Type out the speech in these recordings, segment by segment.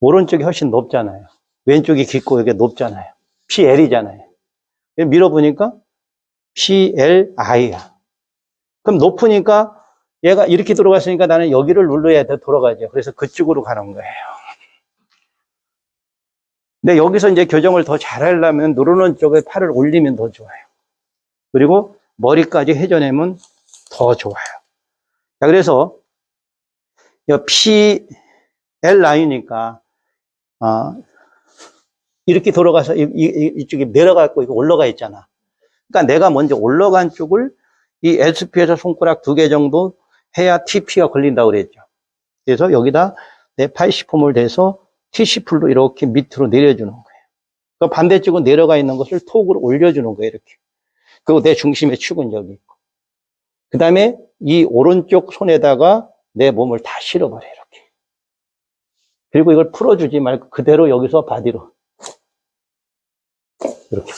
오른쪽이 훨씬 높잖아요. 왼쪽이 깊고 이게 높잖아요. PL이잖아요. 밀어보니까 PLI야. 그럼 높으니까 얘가 이렇게 들어갔으니까 나는 여기를 눌러야 돼 돌아가죠. 그래서 그쪽으로 가는 거예요. 근데 여기서 이제 교정을 더 잘하려면 누르는 쪽에 팔을 올리면 더 좋아요. 그리고 머리까지 회전하면 더 좋아요. 자, 그래서 이 PL 라인이니까 아, 이렇게 돌아가서 이, 이, 이쪽에 내려가고 이거 올라가 있잖아. 그러니까 내가 먼저 올라간 쪽을 이 SP에서 손가락 두 개 정도 해야 TP가 걸린다고 그랬죠. 그래서 여기다 내 80폼을 대서 TC풀로 이렇게 밑으로 내려주는 거예요. 그 반대쪽은 내려가 있는 것을 톡으로 올려주는 거예요. 이렇게. 그리고 내 중심의 축은 여기 있고. 그 다음에 이 오른쪽 손에다가 내 몸을 다 실어버려, 이렇게. 그리고 이걸 풀어주지 말고 그대로 여기서 바디로. 이렇게.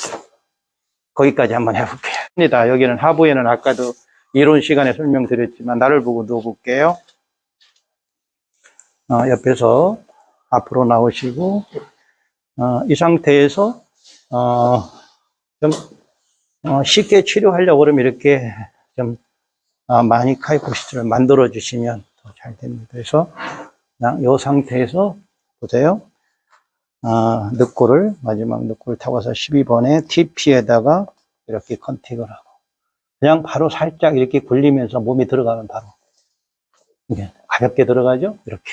거기까지 한번 해볼게요. 입니다. 여기는 하부에는 아까도 이론 시간에 설명드렸지만 나를 보고 누워볼게요. 어, 옆에서 앞으로 나오시고 어, 이 상태에서 어, 좀 어, 쉽게 치료하려고 그러면 이렇게 좀 어, 마니카이 포시트를 만들어 주시면 더 잘 됩니다. 그래서 이 상태에서 보세요. 아, 늑골을 마지막 늑골 타고서 12번에 TP에다가 이렇게 컨택을 하고 그냥 바로 살짝 이렇게 굴리면서 몸이 들어가면 바로 이게 가볍게 들어가죠. 이렇게